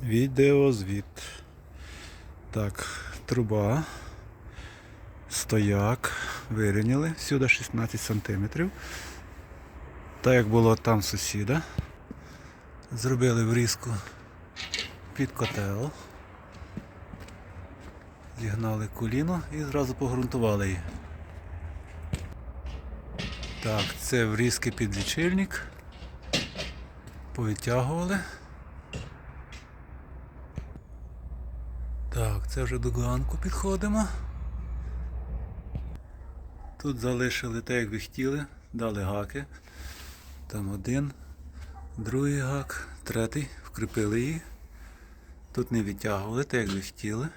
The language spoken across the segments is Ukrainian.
Відеозвіт. Так, труба. Стояк. Вирівняли. Сюди 16 см. Так як було там сусіда. Зробили врізку під котел. Зігнали коліно і зразу погрунтували її. Так, це врізки під лічильник. Повитягували. Так, це вже до ганку підходимо. Тут залишили те, як ви хотіли, дали гаки. Там один, другий гак, третій, вкріпили її. Тут не відтягували, те, як ви хотіли.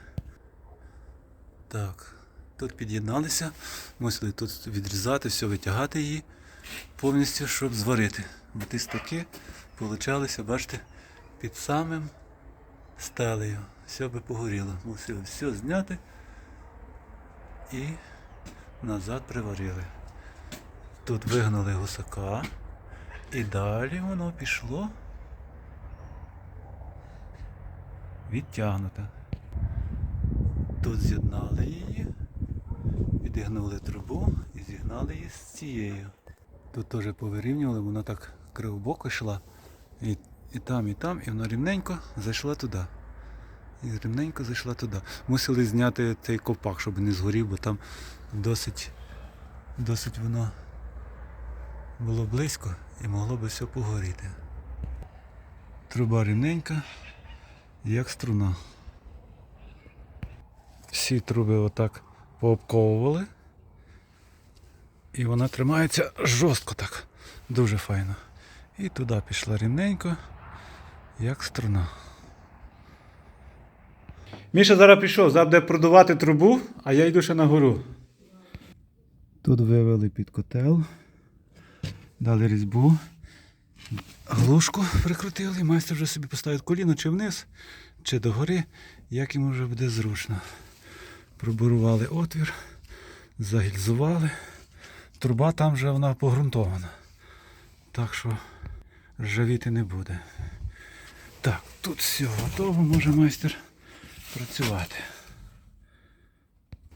Так, тут під'єдналися, мусили тут відрізати, все, витягати її повністю, щоб зварити. Бо ті стаки получалися, бачите, під самим стелею. Все би погоріло. Мусили все зняти і назад приварили. Тут вигнали гусака і далі воно пішло відтягнуте. Тут з'єднали її, відігнули трубу і зігнали її з цією. Тут теж повирівнювали, вона так кривобоко йшла. І, і там, і там, і вона рівненько зайшла туди. І рівненько зайшла туди. Мусили зняти цей ковпак, щоб не згорів, бо там досить, досить воно було близько і могло би все погоріти. Труба рівненька, як струна. Всі труби отак пообковували. І вона тримається жорстко так. Дуже файно. І туди пішла рівненько, як струна. Міша зараз пішов, зараз буде продувати трубу, а я йду ще на гору. Тут вивели під котел, дали різьбу, глушку прикрутили, майстер вже собі поставить коліно чи вниз, чи догори, як йому вже буде зручно. Пробурували отвір, загільзували. Труба там вже вона погрунтована. Так що ржавіти не буде. Так, тут все готово, може майстер працювати.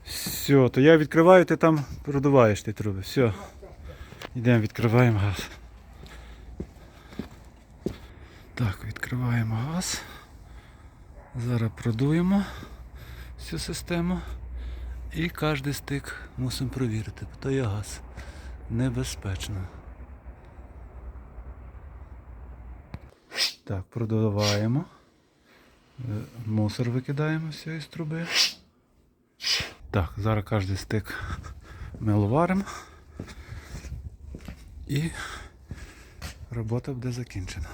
Все, то я відкриваю, ти там продуваєш ті труби. Все. Йдемо, відкриваємо газ. Так, відкриваємо газ. Зараз продуємо всю систему. І кожен стик мусимо провірити, бо то є газ. Небезпечно. Так, продуваємо. Е, Мусор викидаємо все із труби. Так, зараз кожен стик миловаримо. І робота буде закінчена.